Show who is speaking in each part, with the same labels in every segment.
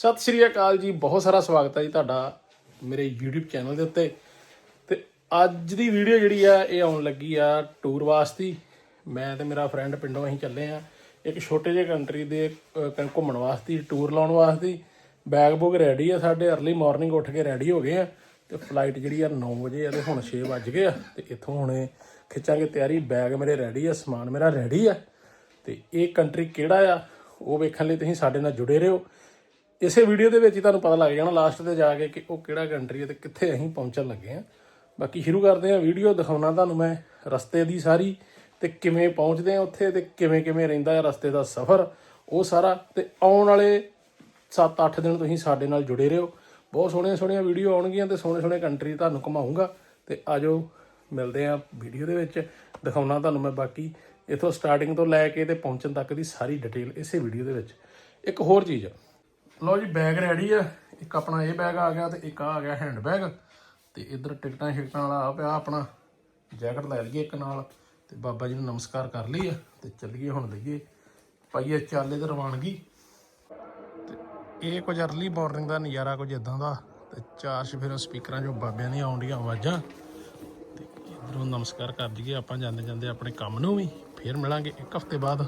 Speaker 1: ਸਤਿ ਸ਼੍ਰੀ ਅਕਾਲ ਜੀ, ਬਹੁਤ ਸਾਰਾ ਸਵਾਗਤ ਹੈ ਜੀ ਤੁਹਾਡਾ ਮੇਰੇ YouTube ਚੈਨਲ ਦੇ ਉੱਤੇ। ਤੇ ਅੱਜ ਦੀ ਵੀਡੀਓ ਜਿਹੜੀ ਆ, ਇਹ ਆਉਣ ਲੱਗੀ ਆ ਟੂਰ ਵਾਸਤੇ। ਮੈਂ ਤੇ ਮੇਰਾ ਫਰੈਂਡ ਪਿੰਡੋਂ ਅਸੀਂ ਚੱਲੇ ਆ। ਇੱਕ ਛੋਟੇ ਜਿਹੇ ਕੰਟਰੀ ਦੇ ਘੁੰਮਣ ਵਾਸਤੇ ਟੂਰ ਲਾਉਣ ਵਾਸਤੇ। ਬੈਗ ਬੁੱਕ ਰੈਡੀ ਆ ਸਾਡੇ ਅਰਲੀ ਮਾਰਨਿੰਗ ਉੱਠ ਕੇ ਰੈਡੀ ਹੋ ਗਏ ਆ। ਤੇ ਫਲਾਈਟ ਜਿਹੜੀ ਆ 9 ਵਜੇ ਆ ਤੇ ਹੁਣ 6 ਵੱਜ ਗਏ ਆ। ਤੇ ਇੱਥੋਂ ਹੁਣੇ ਖਿੱਚਾਂਗੇ ਤਿਆਰੀ। ਬੈਗ ਮੇਰੇ ਰੈਡੀ ਆ, ਸਮਾਨ ਮੇਰਾ ਰੈਡੀ ਆ। ਤੇ ਇਹ ਕੰਟਰੀ ਕਿਹੜਾ ਆ, ਉਹ ਵੇਖਣ ਲਈ ਤੁਸੀਂ ਸਾਡੇ ਨਾਲ ਜੁੜੇ ਰਹੋ। ਇਸੇ ਵੀਡੀਓ ਦੇ ਵਿੱਚ ਹੀ ਤੁਹਾਨੂੰ ਪਤਾ ਲੱਗ ਜਾਣਾ ਲਾਸਟ ਤੇ ਜਾ ਕੇ ਕਿ ਉਹ ਕਿਹੜਾ ਕੰਟਰੀ ਹੈ ਤੇ ਕਿੱਥੇ ਅਸੀਂ ਪਹੁੰਚਣ ਲੱਗੇ ਆ ਬਾਕੀ ਸ਼ੁਰੂ ਕਰਦੇ ਆ ਵੀਡੀਓ, ਦਿਖਾਉਣਾ ਤੁਹਾਨੂੰ ਮੈਂ ਰਸਤੇ ਦੀ ਸਾਰੀ ਤੇ ਕਿਵੇਂ ਪਹੁੰਚਦੇ ਆ ਉੱਥੇ ਤੇ ਕਿਵੇਂ ਕਿਵੇਂ ਰਹਿੰਦਾ ਹੈ ਰਸਤੇ ਦਾ ਸਫ਼ਰ। ਉਹ ਸਾਰਾ ਤੇ ਆਉਣ ਵਾਲੇ 7-8 ਦਿਨ ਤੁਸੀਂ ਸਾਡੇ ਨਾਲ ਜੁੜੇ ਰਹੋ। ਬਹੁਤ ਸੋਹਣੀਆਂ ਸੋਹਣੀਆਂ ਵੀਡੀਓ ਆਉਣਗੀਆਂ ਤੇ ਸੋਹਣੇ ਸੋਹਣੇ ਕੰਟਰੀ ਤੁਹਾਨੂੰ ਘੁਮਾਉਂਗਾ ਤੇ ਆਜੋ ਮਿਲਦੇ ਆ ਵੀਡੀਓ ਦੇ ਵਿੱਚ। ਦਿਖਾਉਣਾ ਤੁਹਾਨੂੰ ਮੈਂ ਬਾਕੀ ਇਥੋਂ ਸਟਾਰਟਿੰਗ ਤੋਂ ਲੈ ਕੇ ਤੇ ਪਹੁੰਚਣ ਤੱਕ ਦੀ ਸਾਰੀ ਡਿਟੇਲ ਇਸੇ ਵੀਡੀਓ ਦੇ ਵਿੱਚ। ਇੱਕ ਹੋਰ ਚੀਜ਼ ਆ ਲਓ ਜੀ ਬੈਗ ਰੈਡੀ ਆ। ਇੱਕ ਆਪਣਾ ਇਹ ਬੈਗ ਆ ਗਿਆ ਤੇ ਇੱਕ ਆ ਆ ਗਿਆ ਹੈਂਡ ਬੈਗ ਤੇ ਇਧਰ ਟਿਕਟਾਂ ਸ਼ਿਕਟਾਂ ਵਾਲਾ ਆ ਪਿਆ ਆਪਣਾ। ਜੈਕਟ ਲੈ ਲਈਏ ਇੱਕ ਨਾਲ। ਤੇ ਬਾਬਾ ਜੀ ਨੂੰ ਨਮਸਕਾਰ ਕਰ ਲਈ ਆ ਤੇ ਚੱਲੀਏ ਹੁਣ ਲਈਏ। ਪਾਈਏ ਚਾਲੇ ਤੇ ਰਵਾਨਗੀ ਤੇ ਇਹ ਕੁਝ ਅਰਲੀ ਮਾਰਨਿੰਗ ਦਾ ਨਜ਼ਾਰਾ ਕੁਝ ਇਦਾਂ ਦਾ। ਤੇ ਚਾਰ ਸ਼ਫੇਰਾ ਸਪੀਕਰਾਂ 'ਚੋਂ ਬਾਬਿਆਂ ਦੀਆਂ ਆਉਂਦੀਆਂ ਆਵਾਜ਼ਾਂ। ਤੇ ਇਧਰੋਂ ਨਮਸਕਾਰ ਕਰ ਦਈਏ। ਆਪਾਂ ਜਾਂਦੇ ਜਾਂਦੇ ਆਪਣੇ ਕੰਮ ਨੂੰ ਵੀ। ਫੇਰ ਮਿਲਾਂਗੇ ਇੱਕ ਹਫ਼ਤੇ ਬਾਅਦ।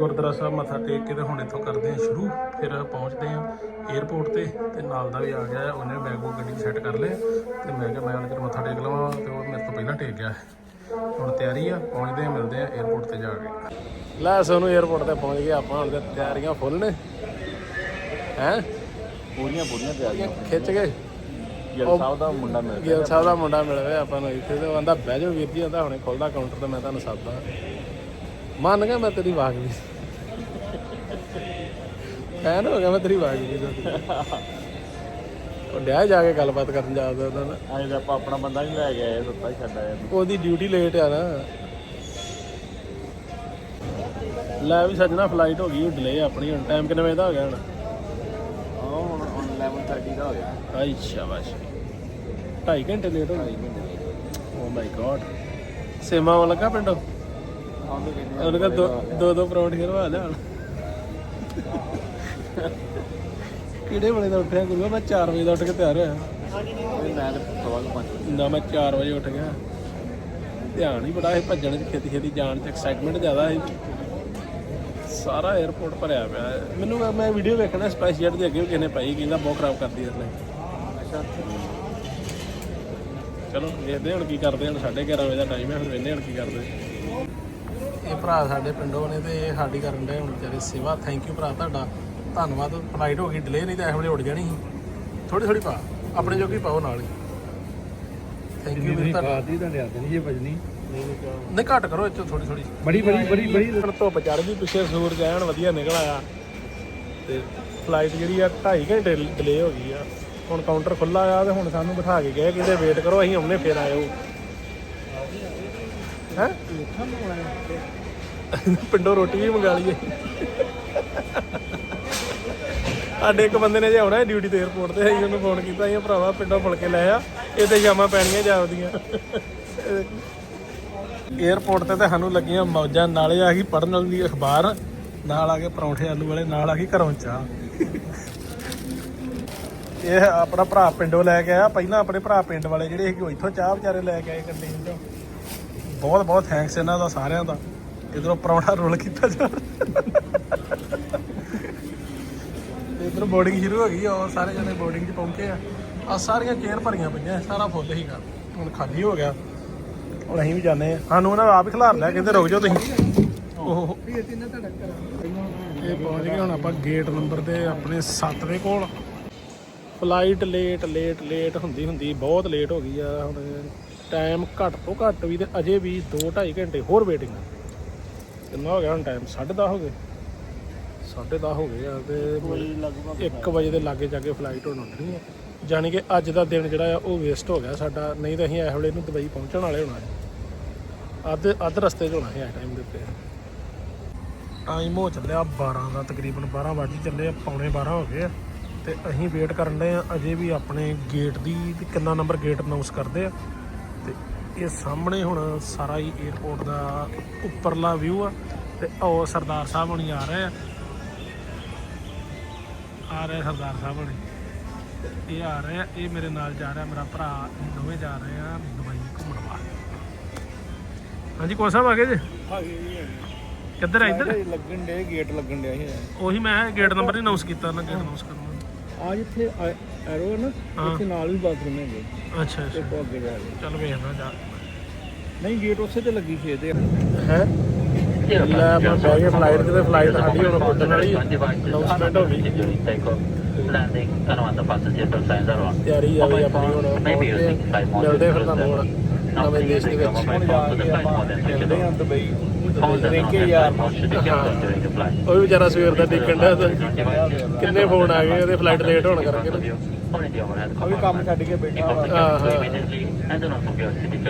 Speaker 1: ਗੁਰਦੁਆਰਾ ਸਾਹਿਬ ਮੱਥਾ ਟੇਕ ਕੇ ਤੇ ਹੁਣ ਇੱਥੋਂ ਕਰਦੇ ਹਾਂ ਸ਼ੁਰੂ ਫਿਰ ਪਹੁੰਚਦੇ ਹਾਂ 에어ਪੋਰਟ ਤੇ ਤੇ ਨਾਲ ਦਾ ਵੀ ਆ ਗਿਆ ਉਹਨੇ ਬੈਗ ਉਹ ਗੱਡੀ ਸੈੱਟ ਕਰ ਲਿਆ ਤੇ ਮੈਂ ਕਿਹਾ ਮੈਂ ਉਹਨਾਂ ਚਿਰ ਮੱਥਾ ਟੇਕ ਲਵਾਂ ਤੇ ਉਹ ਮੇਰੇ ਤੋਂ ਪਹਿਲਾਂ ਟੇਕ ਗਿਆ ਹੁਣ ਤਿਆਰੀ ਆ ਪਹੁੰਚਦੇ ਹਾਂ ਮਿਲਦੇ ਹਾਂ 에어ਪੋਰਟ ਤੇ ਜਾ ਕੇ। ਲੈ ਸਾਨੂੰ 에어ਪੋਰਟ ਤੇ ਪਹੁੰਚ ਗਏ ਆਪਾਂ ਹੁਣ ਤਿਆਰੀਆਂ ਫੁੱਲ ਨੇ। ਹੈ?
Speaker 2: ਪੂਰੀਆਂ ਪੂਰੀਆਂ ਤਿਆਰੀਆਂ।
Speaker 1: ਖਿੱਚ ਗਏ
Speaker 2: ਗਿੱਲ ਸਾਹਿਬ ਦਾ ਮੁੰਡਾ ਮਿਲ
Speaker 1: ਗਿਆ। ਗਿੱਲ ਦਾ ਮੁੰਡਾ ਮਿਲ ਗਿਆ ਆਪਾਂ ਨੂੰ ਇੱਥੇ ਤੇ ਉਹ ਬਹਿ ਜਾਓ ਵੀਰ ਜੀ ਕਹਿੰਦਾ ਹੁਣੇ ਖੁੱਲਦਾ ਕਾਊਂਟਰ ਤੇ ਮੈਂ ਤੁਹਾਨੂੰ ਸੱਦਦਾ। ਮੰਨ ਗਿਆ ਮੈਂ ਤੇਰੀ ਵਾਗ ਵੀ। ਫੈਨ ਹੋ ਗਿਆ ਮੈਂ ਤੇਰੀ ਵਾਗ ਵੀ। ਦਾ ਉਹ ਡਿਆ ਜਾ ਕੇ ਗੱਲਬਾਤ ਕਰਨ ਜਾਂਦਾ ਉਹਨਾਂ ਨਾਲ।
Speaker 2: ਆਏ ਤਾਂ ਆਪਾਂ ਆਪਣਾ ਬੰਦਾ ਨਹੀਂ ਲੈ ਕੇ ਆਏ ਸੁੱਤਾ ਹੀ ਛੱਡ ਆਏ।
Speaker 1: ਉਹਦੀ ਡਿਊਟੀ ਲੇਟ ਆ ਨਾ। ਲੈ ਵੀ ਸੱਜਣਾ ਫਲਾਈਟ ਹੋ ਗਈ ਉਹ ਡਿਲੇ ਆਪਣੀ ਹੁਣ ਟਾਈਮ ਕਿੰਨੇ ਵਜੇ ਦਾ ਹੋ ਗਿਆ ਹੁਣ?
Speaker 2: ਆਹ ਹੁਣ ਹੁਣ 11:30 ਦਾ ਹੋ ਗਿਆ।
Speaker 1: ਆਈ ਸ਼ਾਬਾਸ਼। 2.5 ਘੰਟੇ ਲੇਟ ਹੋ ਗਈ ਓ ਮਾਈ ਗॉड ਸੇਮਾ ਵਾਲਾ ਲੱਗਾ ਪਿੰਡੋਂ? ਉਹਨੇ ਕਹਾ ਦੋ ਦੋ ਦੋ ਪਰੌਂਠੇ ਕਰਵਾ ਲਿਆ ਕਿਹੜੇ ਵੇਲੇ ਦਾ ਉੱਠਿਆ ਗੁਰੂ? ਮੈਂ 4 ਵਜੇ ਦਾ ਉੱਠ ਕੇ ਤਿਆਰ ਹੋਇਆ।
Speaker 2: ਮੈਂ ਸਵਾਲ ਪੰਜ
Speaker 1: ਨਾ, ਮੈਂ 4 ਵਜੇ ਉੱਠ ਗਿਆ। ਧਿਆਨ ਹੀ ਬੜਾ ਸੀ ਭੱਜਣ ਚ ਛੇਤੀ ਛੇਤੀ ਜਾਣ ਚ ਐਕਸਾਈਟਮੈਂਟ ਜ਼ਿਆਦਾ ਸੀ। ਸਾਰਾ 에어ਪੋਰਟ ਭਰਿਆ ਪਿਆ। ਹੈ। ਮੈਨੂੰ ਮੈਂ ਵੀਡੀਓ ਵੇਖਣਾ ਸਪਾਈਸ ਜੈਟ ਦੇ ਅੱਗੇ ਵੀ ਕਿਸੇ ਨੇ ਪਾਈ, ਕਹਿੰਦਾ ਬਹੁਤ ਖਰਾਬ ਕਰਦੀ ਇਸ ਲਈ
Speaker 2: ਅੱਛਾ
Speaker 1: ਚਲੋ, ਵੇਖਦੇ ਹੁਣ ਕੀ ਕਰਦੇ ਹਾਂ 11:30 ਵਜੇ ਦਾ ਟਾਈਮ ਹੈ ਫਿਰ ਵੇਖਦੇ ਹੁਣ ਕੀ ਕਰਦੇ। ਇਹ ਭਰਾ ਸਾਡੇ ਪਿੰਡੋਂ ਨੇ ਤੇ ਇਹ ਸਾਡੀ ਕਰਨ ਦੇ ਹੁਣ ਵਿਚਾਰੇ ਸੇਵਾ। ਥੈਂਕ ਯੂ ਭਰਾ ਤੁਹਾਡਾ। ਧੰਨਵਾਦ। ਫਲਾਈਟ ਹੋ ਗਈ ਡਿਲੇ ਨਹੀਂ ਤਾਂ ਇਹ ਵੇਲੇ ਉੱਡ ਜਾਣੀ ਸੀ। ਥੋੜੀ ਥੋੜੀ ਪਾ ਆਪਣੇ ਜੋਗੀ ਪਾਓ ਨਾਲ ਹੀ। ਥੈਂਕ ਯੂ ਵੀਰ ਤੁਹਾਡਾ।
Speaker 3: ਬਾਦੀ ਤਾਂ ਲਿਆ ਨਹੀਂ ਇਹ ਵਜਣੀ।
Speaker 1: ਨਹੀਂ ਘੱਟ ਕਰੋ ਇੱਥੋਂ ਥੋੜੀ ਥੋੜੀ
Speaker 3: ਬੜੀ ਬੜੀ ਬੜੀ ਬੜੀ।
Speaker 1: ਹੁਣ ਧੁੱਪ ਚੜ ਗਈ ਪਿੱਛੇ ਸੂਰਜ ਐਨ ਵਧੀਆ ਨਿਕਲ ਆਇਆ। ਤੇ ਫਲਾਈਟ ਜਿਹੜੀ ਆ 2.5 ਘੰਟੇ ਡਿਲੇ ਹੋ ਗਈ ਆ। ਹੁਣ ਕਾਊਂਟਰ ਖੁੱਲਾ ਆ ਤੇ ਹੁਣ ਸਾਨੂੰ ਬਿਠਾ ਕੇ ਗਏ ਕਹਿੰਦੇ ਵੇਟ ਕਰੋ ਅਸੀਂ ਆਉਨੇ ਫੇਰ ਆਇਓ। ਹੈ? ਪਿੰਡੋਂ ਰੋਟੀ ਵੀ ਮੰਗਾ ਲਈਏ। ਸਾਡੇ ਇੱਕ ਬੰਦੇ ਨੇ ਜੇ ਆਉਣਾ ਡਿਊਟੀ ਤੇ 에어ਪੋਰਟ ਤੇ, ਅਸੀਂ ਉਹਨੂੰ ਫੋਨ ਕੀਤਾ, ਅਸੀਂ ਭਰਾਵਾ, ਪਿੰਡੋਂ ਫੁਲਕੇ ਲੈ ਆ ਇਹ ਤੇ ਸ਼ਾਮਾਂ ਪੈਣੀਆਂ ਜਾਵਦੀਆਂ 에어ਪੋਰਟ ਤੇ ਤਾਂ ਸਾਨੂੰ ਲੱਗੀਆਂ ਮੌਜਾਂ, ਨਾਲੇ ਆ ਗਈ ਪੜਨ ਵਾਲੀ ਦੀ ਅਖਬਾਰ, ਨਾਲ ਆ ਕੇ ਪਰੌਂਠੇ ਆਲੂ ਵਾਲੇ, ਨਾਲ ਆ ਗਈ ਘਰੋਂ ਚਾਹ। ਇਹ ਆਪਣਾ ਭਰਾ ਪਿੰਡੋਂ ਲੈ ਕੇ ਆਇਆ, ਪਹਿਲਾਂ ਆਪਣੇ ਭਰਾ ਪਿੰਡ ਵਾਲੇ ਜਿਹੜੇ ਸੀ ਇੱਥੋਂ ਚਾਹ ਵਿਚਾਰੇ ਲੈ ਕੇ ਆਏ ਕੰਟੀਨ ਤੋਂ ਬਹੁਤ ਬਹੁਤ ਥੈਂਕਸ ਇਹਨਾਂ ਦਾ, ਸਾਰਿਆਂ ਦਾ। ਇਧਰੋਂ ਪਰੌਂਠਾ ਰੋਲ ਕੀਤਾ ਜਾ ਇਧਰ ਬੋਰਡਿੰਗ ਸ਼ੁਰੂ ਹੋ ਗਈ ਔਰ ਸਾਰੇ ਜਣੇ ਬੋਰਡਿੰਗ 'ਚ ਪਹੁੰਚੇ ਆ। ਆ ਸਾਰੀਆਂ ਚੇਅਰ ਭਰੀਆਂ ਪਈਆਂ, ਸਾਰਾ ਫੁੱਲ ਹੀਗਾ ਹੁਣ ਖਾਲੀ ਹੋ ਗਿਆ। ਹੁਣ ਅਸੀਂ ਵੀ ਜਾਂਦੇ ਆ। ਸਾਨੂੰ ਉਹਨਾਂ ਆਪ ਹੀ ਖਿਲਾਰ ਲਿਆ, ਕਹਿੰਦੇ ਰੁਕ ਜਾਓ ਤੁਸੀਂ। ਉਹ ਇਹ ਪਹੁੰਚ ਗਏ ਹੁਣ ਆਪਾਂ ਗੇਟ ਨੰਬਰ ਦੇ ਆਪਣੇ 7 ਦੇ ਕੋਲ। ਫਲਾਈਟ ਲੇਟ ਲੇਟ ਲੇਟ ਹੁੰਦੀ ਹੁੰਦੀ, ਬਹੁਤ ਲੇਟ ਹੋ ਗਈ ਆ ਹੁਣ। ਟਾਈਮ ਘੱਟ ਤੋਂ ਘੱਟ ਵੀ ਤੇ ਅਜੇ ਵੀ 2 2.5 ਘੰਟੇ ਹੋਰ ਵੇਟਿੰਗ ਕਿੰਨਾ ਹੋ ਗਿਆ ਹੁਣ ਟਾਈਮ 10:30 ਹੋ ਗਏ। 10:30 ਹੋ ਗਏ ਆ ਤੇ
Speaker 2: ਲਗਭਗ
Speaker 1: 1 ਵਜੇ ਦੇ ਲਾਗੇ ਜਾ ਕੇ ਫਲਾਈਟ ਹੁਣ ਉੱਠਣੀ ਹੈ ਜਾਣੀ ਕਿ ਅੱਜ ਦਾ ਦਿਨ ਜਿਹੜਾ ਆ ਉਹ ਵੇਸਟ ਹੋ ਗਿਆ ਸਾਡਾ। ਨਹੀਂ ਤਾਂ ਅਸੀਂ ਇਸ ਵੇਲੇ ਨੂੰ ਦੁਬਈ ਪਹੁੰਚਣ ਵਾਲੇ ਹੋਣਾ। ਅੱਧ ਅੱਧ ਰਸਤੇ 'ਚ ਹੋਣਾ ਸੀ ਇਸ ਟਾਈਮ ਦੇ ਉੱਤੇ। ਟਾਈਮ ਹੋ ਚੱਲਿਆ 12 ਦਾ ਤਕਰੀਬਨ 12 ਵਜੇ ਚੱਲੇ ਆ ਪੌਣੇ 12 ਹੋ ਗਏ ਆ। ਤੇ ਅਸੀਂ ਵੇਟ ਕਰਨ ਦੇ ਆ ਅਜੇ ਵੀ ਆਪਣੇ ਗੇਟ ਦੀ ਕਿੰਨਾ ਨੰਬਰ ਗੇਟ ਅਨਾਉਂਸ ਕਰਦੇ ਆ। ਇਹ ਸਾਹਮਣੇ ਹੁਣ ਸਾਰਾ ਹੀ 에어ਪੋਰਟ ਦਾ ਉੱਪਰਲਾ ਵਿਊ ਆ ਤੇ ਉਹ ਸਰਦਾਰ ਸਾਹਿਬ ਹੁਣੀ ਆ ਰਹੇ ਆ। ਆ ਰਹੇ ਸਰਦਾਰ ਸਾਹਿਬ ਹੋਣੀ। ਇਹ ਆ ਰਹੇ ਆ ਇਹ ਮੇਰੇ ਨਾਲ ਜਾ ਰਿਹਾ ਮੇਰਾ ਭਰਾ ਦੋਵੇਂ ਜਾ ਰਹੇ ਆ ਦੁਬਈ ਘੁੰਮਣ ਵਾਸਤੇ। ਹਾਂਜੀ ਕੋਲ ਸਾਹਿਬ ਆ ਗਏ ਜੀ?
Speaker 3: ਵੀ ਹੈਗੇ
Speaker 1: ਕਿੱਧਰ ਆ ਇੱਧਰ?
Speaker 3: ਲੱਗਣ ਦੇ ਗੇਟ ਲੱਗਣ ਡਿਆ ਸੀ।
Speaker 1: ਉਹੀ ਮੈਂ ਗੇਟ ਨੰਬਰ ਨਹੀਂ ਅਨਾਉਂਸ ਕੀਤਾ ਨਾ ਗੇਟ ਅਨਾਉਂਸ ਕਰਨਾ।
Speaker 3: ਆ ਜਿੱਥੇ ਐਰੋ ਹੈ ਨਾ
Speaker 1: ਹਾਂ।
Speaker 3: ਉੱਥੇ ਨਾਲ ਵੀ ਬਾਥਰੂਮ ਹੈਗੇ
Speaker 1: ਅੱਛਾ ਅੱਛਾ
Speaker 3: ਦੇਖੋ ਅੱਗੇ ਜਾ ਕੇ
Speaker 1: ਚੱਲ ਵੇਖਣਾ ਜਾ
Speaker 3: ਨਹੀਂ ਗੇਟ ਉਸੇ ਤੇ ਲੱਗੀ ਸੀ ਇਹਦੇ
Speaker 1: ਹੈ ਲੈ ਆਪਾਂ ਬਹਿ ਗਏ ਫਲਾਈਟ ਤੇ ਫਲਾਈਟ ਸਾਡੀ ਹੁਣ ਪੁੱਜਣ ਵਾਲੀ ਅਨਾਉਂਸਮੈਂਟ ਹੋ ਗਈ. ਤਿਆਰੀ ਆ ਗਈ ਆਪਣੀ ਹੁਣ
Speaker 4: Maybe
Speaker 1: ਪਹੁੰਚ
Speaker 4: using
Speaker 1: ਕੇ
Speaker 4: five more
Speaker 1: ਮਿਲਦੇ ਫਿਰ ਤੁਹਾਨੂੰ ਹੁਣ ਨਵੇਂ ਦੇਸ਼ ਦੇ ਵਿੱਚ
Speaker 4: mobile phone to the flight more than switch it
Speaker 3: ਚੱਲਦੇ ਆ
Speaker 4: on.
Speaker 3: ਦੁਬਈ ਯਾਰ.
Speaker 1: ਉਹ ਵੀ ਵਿਚਾਰਾ ਸਵੇਰ ਦਾ ਡਿਆ ਤਾਂ ਕਿੰਨੇ ਫੋਨ ਆ ਗਏ ਉਹਦੇ ਫਲਾਈਟ ਲੇਟ ਹੋਣ ਕਰਕੇ
Speaker 3: ਆ ਵੀ ਕੰਮ ਛੱਡ ਕੇ ਬੈਠਾ
Speaker 1: ਹਾਂ,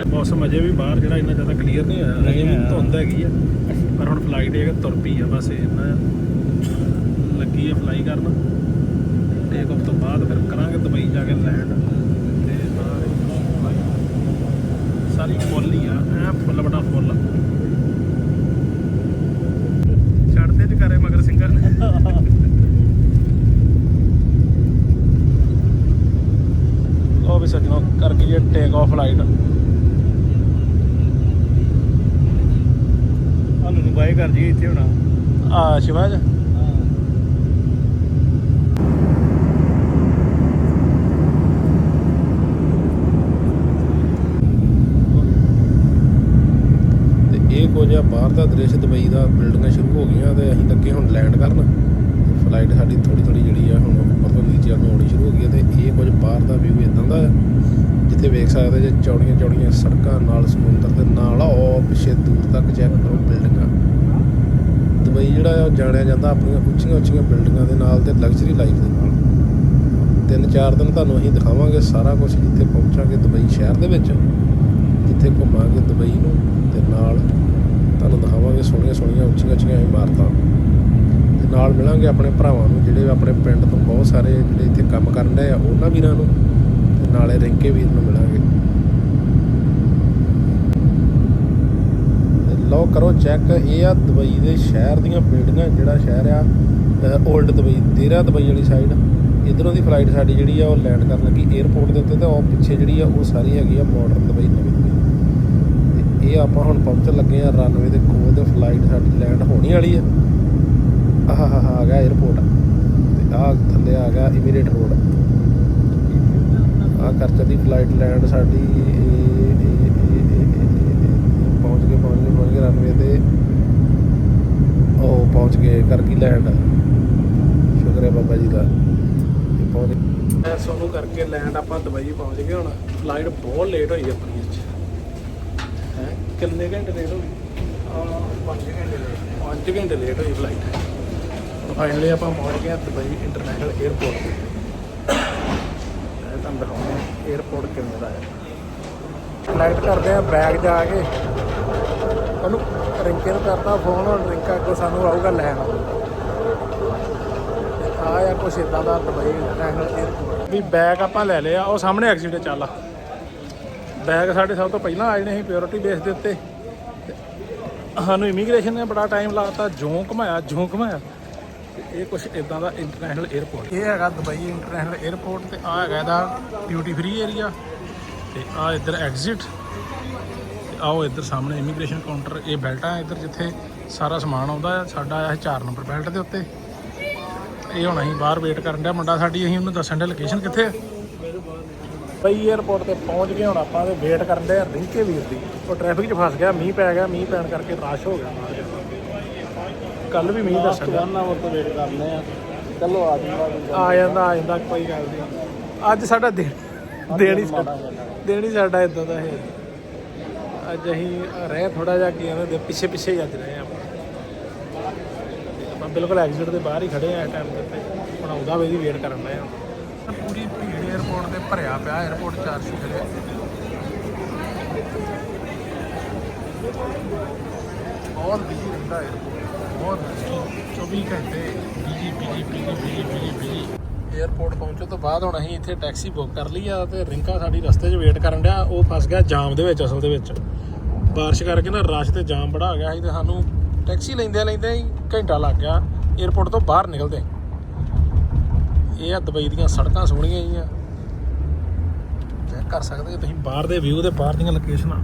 Speaker 1: ਮੌਸਮ ਅਜੇ ਵੀ ਬਾਹਰ ਜਿਹੜਾ ਇੰਨਾ ਜ਼ਿਆਦਾ ਕਲੀਅਰ ਨਹੀਂ ਹੋਇਆ। ਅਜੇ ਵੀ। ਧੁੰਦ ਹੈਗੀ ਆ। ਪਰ ਹੁਣ ਫਲਾਈਟ ਇਹ ਤੁਰ ਪਈ ਆ ਬਸ ਇੰਨਾ ਲੱਗੀ ਆ ਫਲਾਈ ਕਰਨ ਟੇਕ ਆਫ ਤੋਂ ਬਾਅਦ ਫਿਰ ਕਰਾਂਗੇ ਦੁਬਈ ਜਾ ਕੇ ਲੈਂਡ ਤੇ ਬਾਹਰ flight। ਸਾਰੀ ਫੁੱਲ ਹੀ ਆ ਐ ਫੁੱਲ ਬੜਾ ਫੁੱਲ ਛੱਡਦੇ ਚ ਕਰੇ ਮਗਰ ਸਿੰਘਾਂ ਨੇ ਉਹ ਵੀ ਸੱਜਣੋ ਕਰ ਗਈ ਹੈ ਟੇਕ ਆਫ ਫਲਾਈਟ
Speaker 3: ਸਾਨੂੰ ਨੂੰ ਬਾਏ ਕਰ ਜੀ ਇੱਥੇ ਹੋਣਾ।
Speaker 1: ਆ ਸ਼ਿਵਾਜ ਤੇ ਇਹ ਕੁਝ ਆ ਬਾਹਰ ਦਾ ਦ੍ਰਿਸ਼ ਦੁਬਈ ਦਾ ਬਿਲਡਿੰਗਾਂ ਸ਼ੁਰੂ ਹੋ ਗਈਆਂ ਤੇ ਅਸੀਂ ਲੱਗੇ ਹੁਣ ਲੈਂਡ ਕਰਨ। ਫਲਾਈਟ ਸਾਡੀ ਥੋੜੀ ਥੋੜੀ ਜਿਹੜੀ ਆ ਹੁਣ ਮਤਲਬ ਨੀਚੇ ਨੂੰ ਆਉਣੀ ਸ਼ੁਰੂ ਹੋ ਗਈ ਹੈ ਤੇ ਇਹ ਕੁਝ ਬਾਹਰ ਦਾ ਵਿਊ ਇਦਾਂ ਦਾ ਆ। ਜਿੱਥੇ ਵੇਖ ਸਕਦੇ ਜੇ ਚੌੜੀਆਂ ਚੌੜੀਆਂ ਸੜਕਾਂ ਨਾਲ, ਸਮੁੰਦਰ ਦੇ ਨਾਲ, ਆ ਉਹ ਪਿੱਛੇ ਦੂਰ ਤੱਕ ਚੈੱਕ ਕਰੋ ਬਿਲਡਿੰਗਾਂ। ਦੁਬਈ ਜਿਹੜਾ ਆ, ਉਹ ਜਾਣਿਆ ਜਾਂਦਾ ਆਪਣੀਆਂ ਉੱਚੀਆਂ ਉੱਚੀਆਂ ਬਿਲਡਿੰਗਾਂ ਦੇ ਨਾਲ ਤੇ ਲਗਜ਼ਰੀ ਲਾਈਫ ਦੇ ਨਾਲ। ਤਿੰਨ ਚਾਰ ਦਿਨ ਤੁਹਾਨੂੰ ਅਸੀਂ ਦਿਖਾਵਾਂਗੇ ਸਾਰਾ ਕੁਝ ਜਿੱਥੇ ਪਹੁੰਚਾਂਗੇ ਦੁਬਈ ਸ਼ਹਿਰ ਦੇ ਵਿੱਚ, ਜਿੱਥੇ ਘੁੰਮਾਂਗੇ ਦੁਬਈ ਨੂੰ ਤੇ ਨਾਲ ਤੁਹਾਨੂੰ ਦਿਖਾਵਾਂਗੇ ਸੋਹਣੀਆਂ ਸੋਹਣੀਆਂ ਉੱਚੀਆਂ ਉੱਚੀਆਂ ਇਮਾਰਤਾਂ। ਤੇ ਨਾਲ ਮਿਲਾਂਗੇ ਆਪਣੇ ਭਰਾਵਾਂ ਨੂੰ, ਜਿਹੜੇ ਆਪਣੇ ਪਿੰਡ ਤੋਂ ਬਹੁਤ ਸਾਰੇ ਜਿਹੜੇ ਇੱਥੇ ਕੰਮ ਕਰਨ ਰਹੇ ਆ, ਉਹਨਾਂ ਵੀਰਾਂ ਨੂੰ। ਨਾਲੇ ਰਿੰਕੇ ਵੀਰ ਨੂੰ ਮਿਲਾਂਗੇ। ਲੋ ਕਰੋ ਚੈੱਕ ਇਹ ਆ ਦੁਬਈ ਦੇ ਸ਼ਹਿਰ ਦੀਆਂ ਬਿਲਡਿੰਗਾਂ ਜਿਹੜਾ ਸ਼ਹਿਰ ਆ 올ਡ ਦੁਬਈ ਦੇਰਾ ਦੁਬਈ ਵਾਲੀ ਸਾਈਡ ਇਧਰੋਂ ਦੀ ਫਲਾਈਟ ਸਾਡੀ ਜਿਹੜੀ ਆ, ਉਹ ਲੈਂਡ ਕਰਨ ਲੱਗੀ 에어ਪੋਰਟ ਦੇ ਉੱਤੇ, ਤੇ ਉਹ ਪਿੱਛੇ ਜਿਹੜੀ ਆ, ਉਹ ਸਾਰੀ ਹੈਗੀ ਆ ਮਾਡਰਨ ਦੁਬਈ ਨਵੀਂ ਦੁਬਈ ਇਹ ਆਪਾਂ ਹੁਣ ਪਹੁੰਚਣ ਲੱਗੇ ਆ ਰਨਵੇ ਦੇ ਕੋਲ, ਤੇ ਫਲਾਈਟ ਸਾਡੀ ਲੈਂਡ ਹੋਣੀ ਵਾਲੀ ਆ। ਆਹ ਆ ਗਿਆ 에어ਪੋਰਟ ਤੇ ਆਹ ਥੱਲੇ ਆ ਗਿਆ ਇਮੀਰੇਟ ਰੋਡ ਆ ਕਰ ਚੱਲੀ ਫਲਾਈਟ ਲੈਂਡ ਸਾਡੀ ਪਹੁੰਚ ਗਏ ਪਹੁੰਚ ਗਏ ਪਹੁੰਚ ਗਏ ਰਨਵੇ ਤੇ। ਉਹ ਪਹੁੰਚ ਗਏ ਕਰ ਗਈ ਲੈਂਡ ਸ਼ੁਕਰ ਹੈ ਬਾਬਾ ਜੀ ਦਾ। ਪਹੁੰਚ ਗਏ। ਸੋਨੂੰ ਕਰਕੇ ਲੈਂਡ ਆਪਾਂ ਦੁਬਈ ਪਹੁੰਚ ਗਏ ਹੁਣ। ਫਲਾਈਟ ਬਹੁਤ ਲੇਟ ਹੋਈ ਆਪਣੀ ਵਿੱਚ ਹੈ? ਕਿੰਨੇ ਘੰਟੇ ਲੇਟ ਹੋ ਗਈ ਆ 5 ਘੰਟੇ ਲੇਟ 5 ਘੰਟੇ ਲੇਟ ਹੋਈ ਫਲਾਈਟ ਫਾਈਨਲੀ ਆਪਾਂ ਪਹੁੰਚ ਗਏ ਦੁਬਈ ਇੰਟਰਨੈਸ਼ਨਲ 에ਅਰਪੋਰਟ ਤੁਹਾਨੂੰ ਦਿਖਾਉਂਦੇ ਹਾਂ 에ਅਰਪੋਰਟ ਕਿਵੇਂ ਦਾ ਹੈ? ਫਲਾਈਟ ਕਰਦੇ ਆ ਬੈਗ ਜਾ ਕੇ। ਉਹਨੂੰ ਰਿੰਕੇ ਨੂੰ ਕਰਦਾ ਫੋਨ ਹੁਣ ਰਿੰਕਾ ਅੱਗੋਂ ਸਾਨੂੰ ਆਊਗਾ ਲੈਣ। ਆ ਕੁਛ ਇਦਾਂ ਦਾ ਦੁਬਈ ਇੰਟਰਨੈਸ਼ਨਲ 에ਅਰਪੋਰਟ ਵੀ ਬੈਗ ਆਪਾਂ ਲੈ ਲਿਆ, ਉਹ ਸਾਹਮਣੇ ਐਕਸੀਡੈਂਟ ਚੱਲ ਬੈਗ ਸਾਡੇ ਸਭ ਤੋਂ ਪਹਿਲਾਂ ਆ ਜਾਣੇ ਸੀ ਪਿਓਰਿਟੀ ਬੇਸ ਦੇ ਉੱਤੇ। ਸਾਨੂੰ ਇਮੀਗ੍ਰੇਸ਼ਨ ਨੇ ਬੜਾ ਟਾਈਮ ਲਾਤਾ ਜੋਂ ਘਮਾਇਆ ਜੋਂ ਘਮਾਇਆ। ਤੇ ਇਹ ਕੁਛ ਇਦਾਂ ਦਾ ਇੰਟਰਨੈਸ਼ਨਲ 에ਅਰਪੋਰਟ ਇਹ ਹੈਗਾ ਦੁਬਈ ਇੰਟਰਨੈਸ਼ਨਲ 에ਅਰਪੋਰਟ ਤੇ ਆ ਹੈਗਾ ਇਹਦਾ ਡਿਊਟੀ ਫ੍ਰੀ ਏਰੀਆ ਤੇ ਆ ਇੱਧਰ ਐਗਜ਼ਿਟ ਆਓ ਇੱਧਰ ਸਾਹਮਣੇ ਇਮੀਗ੍ਰੇਸ਼ਨ ਕਾਊਂਟਰ ਇਹ ਬੈਲਟਾਂ ਇੱਧਰ ਜਿੱਥੇ ਸਾਰਾ ਸਮਾਨ ਆਉਂਦਾ ਆ। ਸਾਡਾ ਆਇਆ 4 ਨੰਬਰ ਬੈਲਟ ਦੇ ਉੱਤੇ। ਇਹ ਹੁਣ ਅਸੀਂ ਬਾਹਰ ਵੇਟ ਕਰਨ ਦਾ ਮੁੰਡਾ ਸਾਡੀ, ਅਸੀਂ ਉਹਨੂੰ ਦੱਸਣ ਦੇ ਲੋਕੇਸ਼ਨ ਕਿੱਥੇ ਹੈ ਬਈ 에어ਪੋਰਟ ਤੇ ਪਹੁੰਚ ਗਏ, ਹੁਣ ਆਪਾਂ ਤੇ ਵੇਟ ਕਰਨ ਦੇ ਰਿੰਕੇ ਵੀਰ ਦੀ। ਉਹ ਟ੍ਰੈਫਿਕ 'ਚ ਫਸ ਗਿਆ, ਮੀਂਹ ਪੈ ਗਿਆ, ਮੀਂਹ ਪੈਣ ਕਰਕੇ ਰਸ਼ ਹੋ ਗਿਆ। ਕੱਲ ਵੀ ਮੀਂਹ ਦੱਸਣ ਡਿਆ।
Speaker 3: ਨਾ ਉਹ ਤੋਂ ਵੇਟ ਕਰਨੇ ਆ। ਚਲੋ ਆ ਜੂਗਾ
Speaker 1: ਆ ਜਾਂਦਾ। ਆ ਜਾਂਦਾ ਕੋਈ ਗੱਲ ਨਹੀਂ। ਅੱਜ ਸਾਡਾ ਦਿਨ ਦਿਨ ਹੀ ਸਾਡਾ ਦਿਨ ਹੀ ਸਾਡਾ ਇਦਾਂ ਦਾ ਹੈ। ਅੱਜ ਅਸੀਂ ਰਹੇ ਥੋੜਾ ਜਿਹਾ ਕੀ ਕਹਿੰਦੇ ਪਿੱਛੇ ਪਿੱਛੇ ਹੀ ਅੱਜ ਰਹੇ ਆਪਾਂ। ਤੇ ਆਪਾਂ ਬਿਲਕੁਲ ਐਗਜ਼ਿਟ ਦੇ ਬਾਹਰ ਹੀ ਖੜੇ ਆ ਟਾਈਮ ਦੇ ਉੱਤੇ। ਹੁਣ ਆਉਂਦਾ ਵੇ ਦੀ ਵੇਟ ਕਰਨ ਰਹੇ ਆ। ਪੂਰੀ ਭੀੜ 에ਅਰਪੋਰਟ ਤੇ ਭਰਿਆ ਪਿਆ 에ਅਰਪੋਰਟ ਚਾਰਜ ਖੜੇ ਬਹੁਤ ਬਿਜ਼ੀ ਰਹਿੰਦਾ ਹੈ। ਬਹੁਤ 24 ਘੰਟੇ busy busy busy busy busy busy airport ਪਹੁੰਚਣ ਤੋਂ ਬਾਅਦ ਹੁਣ ਅਸੀਂ ਇੱਥੇ ਟੈਕਸੀ ਬੁੱਕ ਕਰ ਲਈ ਆ ਤੇ ਰਿੰਕਾ ਸਾਡੀ ਰਸਤੇ 'ਚ ਵੇਟ ਕਰਨ ਡਿਆ। ਉਹ ਫਸ ਗਿਆ ਜਾਮ ਦੇ ਵਿੱਚ ਅਸਲ ਦੇ ਵਿੱਚ। ਬਾਰਿਸ਼ ਕਰਕੇ ਨਾ ਰਸ਼ ਤੇ ਜਾਮ ਬੜਾ ਗਿਆ ਸੀ ਤੇ ਸਾਨੂੰ ਟੈਕਸੀ ਲੈਂਦੇ ਲੈਂਦੇ ਹੀ ਘੰਟਾ ਲੱਗ ਗਿਆ। 에ਅਰਪੋਰਟ ਤੋਂ ਬਾਹਰ ਨਿਕਲਦੇ। ਇਹ ਆ ਦੁਬਈ ਦੀਆਂ ਸੜਕਾਂ ਸੋਹਣੀਆਂ ਜੀਆਂ ਚੈੱਕ ਕਰ ਸਕਦੇ ਹੋ ਤੁਸੀਂ ਬਾਹਰ ਦੇ ਵਿਊ ਦੇ ਬਾਹਰ ਦੀਆਂ ਲੋਕੇਸ਼ਨਾਂ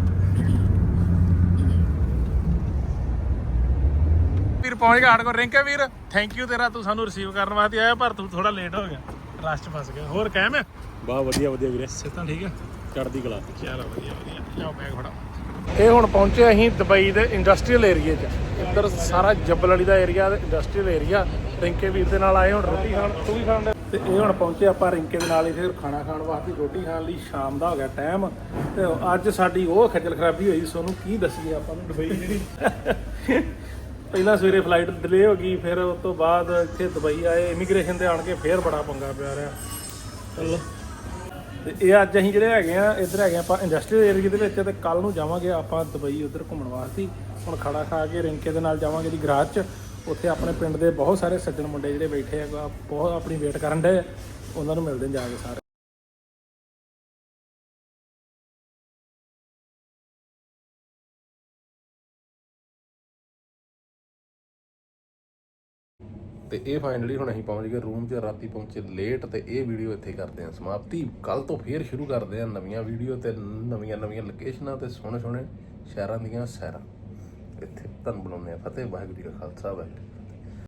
Speaker 1: ਵੀਰ ਪਹੁੰਚ ਗਿਆ ਸਾਡੇ ਕੋਲ ਰਿੰਕੇ ਵੀਰ ਥੈਂਕ ਯੂ ਤੇਰਾ ਤੂੰ ਸਾਨੂੰ ਰਿਸੀਵ ਕਰਨ ਵਾਸਤੇ ਆਇਆ ਪਰ ਤੂੰ ਥੋੜਾ ਲੇਟ ਹੋ ਗਿਆ। ਰਸ਼ 'ਚ ਫਸ ਗਿਆ। ਹੋਰ ਕਹਿ ਮੈਂ
Speaker 3: ਬਾ ਵਧੀਆ ਵਧੀਆ ਵੀਰੇ।
Speaker 1: ਸਿੱਧਾ ਠੀਕ ਹੈ?
Speaker 3: ਚੜਦੀ ਕਲਾ।
Speaker 1: ਚਲੋ ਵਧੀਆ ਵਧੀਆ। ਲਿਆਓ ਬੈਗ ਫੜਾ ਇਹ ਹੁਣ ਪਹੁੰਚੇ ਅਸੀਂ ਦੁਬਈ ਦੇ ਇੰਡਸਟਰੀਅਲ ਏਰੀਆ 'ਚ। ਇੱਧਰ ਸਾਰਾ ਜੱਬਲ ਵਾਲੀ ਦਾ ਏਰੀਆ ਇੰਡਸਟਰੀਅਲ ਏਰੀਆ ਰਿੰਕੇ ਵੀਰ ਦੇ ਨਾਲ ਆਏ ਹੁਣ ਰੋਟੀ ਖਾਣ ਤੂੰ ਵੀ ਖਾਣ ਤੇ ਇਹ ਹੁਣ ਪਹੁੰਚੇ ਆਪਾਂ ਰਿੰਕੇ ਦੇ ਨਾਲ ਇੱਥੇ ਖਾਣਾ ਖਾਣ ਵਾਸਤੇ। ਰੋਟੀ ਖਾਣ ਲਈ ਸ਼ਾਮ ਦਾ ਹੋ ਗਿਆ ਟਾਈਮ ਤੇ ਅੱਜ ਸਾਡੀ ਉਹ ਖੱਜਲ ਖਰਾਬੀ ਹੋਈ ਸੋਨੂੰ ਕੀ ਦੱਸੀਏ ਆਪਾਂ ਨੂੰ ਦੁਬਈ ਜਿਹੜੀ ਪਹਿਲਾਂ ਸਵੇਰੇ ਫਲਾਈਟ ਡਿਲੇ ਹੋ ਗਈ ਫਿਰ ਉਸ ਤੋਂ ਬਾਅਦ ਇੱਥੇ ਦੁਬਈ ਆਏ ਇਮੀਗ੍ਰੇਸ਼ਨ ਤੇ ਆਣ ਕੇ ਫੇਰ ਬੜਾ ਪੰਗਾ ਪਿਆ ਰਿਹਾ। ਚਲੋ। ਤੇ ਇਹ ਅੱਜ ਅਸੀਂ ਜਿਹੜੇ ਹੈਗੇ ਆ ਇੱਧਰ ਹੈਗੇ ਆਪਾਂ ਇੰਡਸਟਰੀਅਲ ਏਰੀਆ ਦੇ ਵਿੱਚ ਤੇ ਕੱਲ ਨੂੰ ਜਾਵਾਂਗੇ ਆਪਾਂ ਦੁਬਈ ਉਧਰ ਘੁੰਮਣ ਵਾਸਤੇ। ਹੁਣ ਖੜਾ ਖਾ ਕੇ ਰਿੰਕੇ ਦੇ ਨਾਲ ਜਾਵਾਂਗੇ ਦੀ ਗਰਾਜ 'ਚ। ਉੱਥੇ ਆਪਣੇ ਪਿੰਡ ਦੇ ਬਹੁਤ ਸਾਰੇ ਸੱਜਣ ਮੁੰਡੇ ਜਿਹੜੇ ਬੈਠੇ ਆ ਬਹੁਤ ਆਪਣੀ ਵੇਟ ਕਰਨ ਦੇ ਉਹਨਾਂ ਨੂੰ ਮਿਲਦੇ ਜਾ ਕੇ ਸਾਰੇ। ਤੇ ਇਹ ਫਾਈਨਲੀ ਹੁਣ ਅਸੀਂ ਪਹੁੰਚ ਗਏ ਰੂਮ 'ਚ ਰਾਤੀ ਪਹੁੰਚੇ ਲੇਟ ਤੇ ਇਹ ਵੀਡੀਓ ਇੱਥੇ ਕਰਦੇ ਹਾਂ ਸਮਾਪਤੀ। ਕੱਲ ਤੋਂ ਫੇਰ ਸ਼ੁਰੂ ਕਰਦੇ ਹਾਂ ਨਵੀਆਂ ਵੀਡੀਓ ਤੇ, ਨਵੀਆਂ ਨਵੀਆਂ ਲੋਕੇਸ਼ਨਾਂ ਤੇ ਸੋਹਣੇ ਸੋਹਣੇ ਸ਼ਹਿਰਾਂ ਦੀਆਂ ਸੈਰਾਂ। ਇੱਥੇ ਤੁਹਾਨੂੰ ਬਣਾਉਂਦੇ ਆ ਫਤਿਹ, ਵਾਹਿਗੁਰੂ ਜੀ ਕਾ ਖਾਲਸਾ, ਵਾਹਿਗੁਰੂ